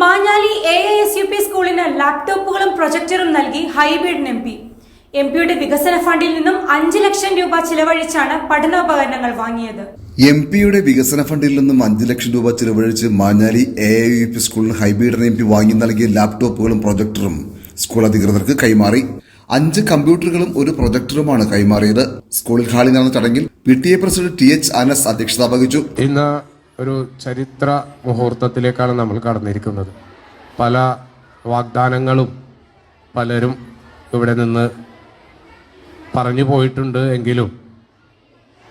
Manjali A S U P സ്കൂളിന് ലാപ്ടോപ്പുകളും പ്രൊജക്ടറും നൽകി ഹൈബീഡ് എം പി എം പിയുടെ വികസന ഫണ്ടിൽ നിന്നും അഞ്ച് ലക്ഷം രൂപ ചിലവഴിച്ചാണ് പഠനോപകരണങ്ങൾ വാങ്ങിയത്. എം പിയുടെ വികസന ഫണ്ടിൽ നിന്നും അഞ്ച് ലക്ഷം രൂപ ചിലവഴിച്ച് മാഞ്ഞാലി എ യു പി സ്കൂളിന് ഹൈബ്രിഡ് എം പി വാങ്ങി നൽകിയ ലാപ്ടോപ്പുകളും പ്രൊജക്ടറും സ്കൂൾ അധികൃതർക്ക് കൈമാറി. അഞ്ച് കമ്പ്യൂട്ടറുകളും ഒരു പ്രൊജക്ടറുമാണ് കൈമാറിയത്. സ്കൂളിൽ ഹാളിൽ നടന്ന ചടങ്ങിൽ P T A president T H Anas അധ്യക്ഷത വഹിച്ചു. ഇന്ന് ഒരു ചരിത്ര മുഹൂർത്തത്തിലേക്കാണ് നമ്മൾ കടന്നിരിക്കുന്നത്. പല വാഗ്ദാനങ്ങളും പലരും ഇവിടെ നിന്ന് പറഞ്ഞു പോയിട്ടുണ്ട് എങ്കിലും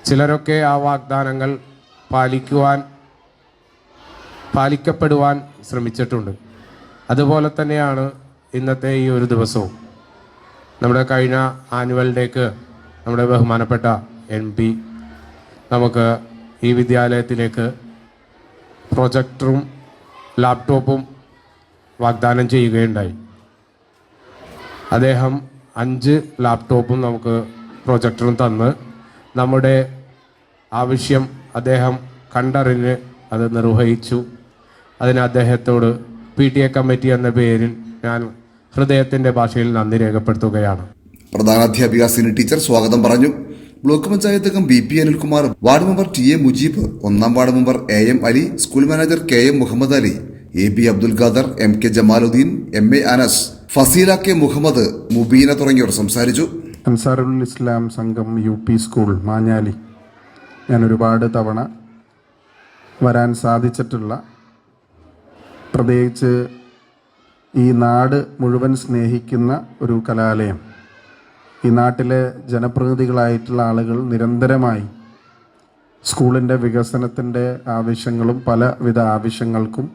ചിലരൊക്കെ ആ വാഗ്ദാനങ്ങൾ പാലിക്കുവാൻ പാലിക്കപ്പെടുവാൻ ശ്രമിച്ചിട്ടുണ്ട്. അതുപോലെ തന്നെയാണ് ഇന്നത്തെ ഈ ഒരു ദിവസവും. നമ്മുടെ കഴിഞ്ഞ ആനുവൽ ഡേക്ക് നമ്മുടെ ബഹുമാനപ്പെട്ട എം പി നമുക്ക് ഈ വിദ്യാലയത്തിലേക്ക് പ്രൊജക്ടറും ലാപ്ടോപ്പും വാഗ്ദാനം ചെയ്യുകയുണ്ടായി. അദ്ദേഹം അഞ്ച് ലാപ്ടോപ്പും നമുക്ക് പ്രൊജക്ടറും തന്ന് നമ്മുടെ ആവശ്യം അദ്ദേഹം കണ്ടറിഞ്ഞ് അത് നിർവഹിച്ചു. അതിന് അദ്ദേഹത്തോട് പി ടി എ കമ്മിറ്റി എന്ന പേരിൽ ഞാൻ ഹൃദയത്തിന്റെ ഭാഷയിൽ നന്ദി രേഖപ്പെടുത്തുകയാണ്. പ്രധാനാധ്യാപിക സിനി ടീച്ചർ സ്വാഗതം പറഞ്ഞു. ബ്ലോക്ക് പഞ്ചായത്ത് അംഗം B P Anilkumar ward member T A Mujeeb ഒന്നാം ward member A M Ali school manager K M Muhammad Ali A B Abdul Khader M K Jamaluddin M A Anas Fasila K Muhammad Mubeena തുടങ്ങിയവർ സംസാരിച്ചു. അൻസാറുൽ ഇസ്ലാം സംഘം U P school Manjali. ഞാൻ ഒരുപാട് തവണ വരാൻ സാധിച്ചിട്ടുള്ള പ്രത്യേകിച്ച് ഈ നാട് മുഴുവൻ സ്നേഹിക്കുന്ന ഒരു കലാലയം. ഈ നാട്ടിലെ ജനപ്രതിനിധികളായിട്ടുള്ള ആളുകൾ നിരന്തരമായി സ്കൂളിന്റെ വികസനത്തിന്റെ ആവശ്യങ്ങളും പലവിധ ആവശ്യങ്ങൾക്കും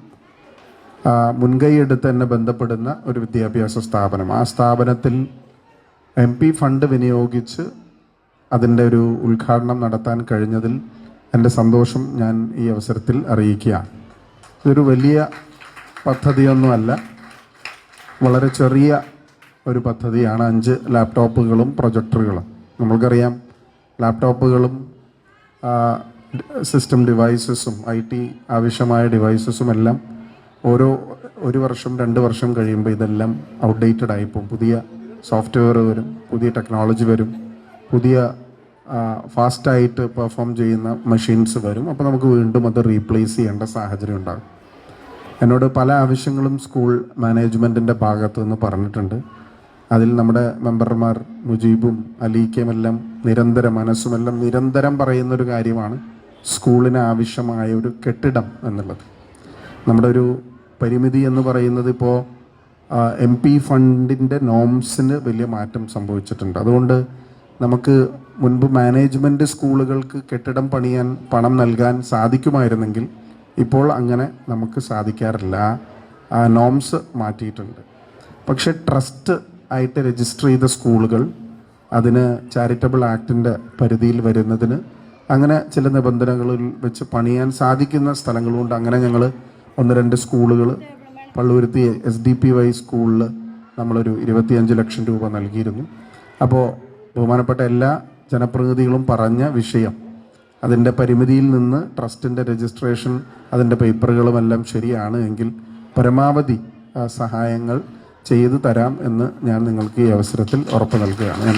മുൻകൈയെടുത്ത് തന്നെ ബന്ധപ്പെടുന്ന ഒരു വിദ്യാഭ്യാസ സ്ഥാപനം. ആ സ്ഥാപനത്തിൽ എം പി ഫണ്ട് വിനിയോഗിച്ച് അതിന്റെ ഒരു ഉദ്ഘാടനം നടത്താൻ കഴിഞ്ഞതിൽ എന്റെ സന്തോഷം ഞാൻ ഈ അവസരത്തിൽ അറിയിക്കുകയാണ്. ഇതൊരു വലിയ പദ്ധതിയൊന്നുമല്ല വളരെ ചെറിയ ഒരു പദ്ധതിയാണ് അഞ്ച് ലാപ്ടോപ്പുകളും പ്രൊജക്ടറുകളും. നമ്മൾക്കറിയാം ലാപ്ടോപ്പുകളും സിസ്റ്റം ഡിവൈസസും ഐ ടി ആവശ്യമായ ഡിവൈസസും എല്ലാം ഓരോ ഒരു വർഷം രണ്ട് വർഷം കഴിയുമ്പോൾ ഇതെല്ലാം ഔട്ട്ഡേറ്റഡ് ആയിപ്പോൾ പുതിയ സോഫ്റ്റ്വെയർ വരും പുതിയ ടെക്നോളജി വരും പുതിയ ഫാസ്റ്റായിട്ട് പെർഫോം ചെയ്യുന്ന മെഷീൻസ് വരും. അപ്പോൾ നമുക്ക് വീണ്ടും അത് റീപ്ലേസ് ചെയ്യേണ്ട സാഹചര്യം ഉണ്ടാകും. എന്നോട് പല ആവശ്യങ്ങളും സ്കൂൾ മാനേജ്മെന്റിന്റെ ഭാഗത്തു നിന്ന് പറഞ്ഞിട്ടുണ്ട്. അതിൽ നമ്മുടെ മെമ്പർമാർ മുജീബും അലീക്കയും എല്ലാം നിരന്തരം മനസ്സുമെല്ലാം നിരന്തരം പറയുന്നൊരു കാര്യമാണ് സ്കൂളിന് ആവശ്യമായ ഒരു കെട്ടിടം എന്നുള്ളത്. നമ്മുടെ ഒരു പരിമിതി എന്ന് പറയുന്നത് ഇപ്പോൾ എം പി ഫണ്ടിന്റെ നോംസിന് വലിയ മാറ്റം സംഭവിച്ചിട്ടുണ്ട്. അതുകൊണ്ട് നമുക്ക് മുൻപ് മാനേജ്മെന്റ് സ്കൂളുകൾക്ക് കെട്ടിടം പണിയാൻ പണം നൽകാൻ സാധിക്കുമായിരുന്നെങ്കിൽ ഇപ്പോൾ അങ്ങനെ നമുക്ക് സാധിക്കാറില്ല. നോംസ് മാറ്റിയിട്ടുണ്ട്. പക്ഷേ ട്രസ്റ്റ് ആയിട്ട് രജിസ്റ്റർ ചെയ്ത സ്കൂളുകൾ അതിന് ചാരിറ്റബിൾ ആക്ടിന്റെ പരിധിയിൽ വരുന്നതിന് അങ്ങനെ ചില നിബന്ധനകളിൽ വെച്ച് പണിയാൻ സാധിക്കുന്ന സ്ഥലങ്ങളുണ്ട് അങ്ങനെ ഞങ്ങൾ ഒന്ന് രണ്ട് സ്കൂളുകൾ Palluruthy S D P Y സ്കൂളിൽ നമ്മളൊരു ഇരുപത്തിയഞ്ച് ലക്ഷം രൂപ നൽകിയിരുന്നു. അപ്പോൾ ബഹുമാനപ്പെട്ട എല്ലാ ജനപ്രതിനിധികളും പറഞ്ഞ വിഷയം അതിന്റെ പരിമിതിയിൽ നിന്ന് ട്രസ്റ്റിന്റെ രജിസ്ട്രേഷൻ അതിന്റെ പേപ്പറുകളുമെല്ലാം ശരിയാണ് എങ്കിൽ പരമാവധി സഹായങ്ങൾ ചെയ്തു തരാം എന്ന് ഞാൻ നിങ്ങൾക്ക് ഈ അവസരത്തിൽ ഉറപ്പ് നൽകുകയാണ്.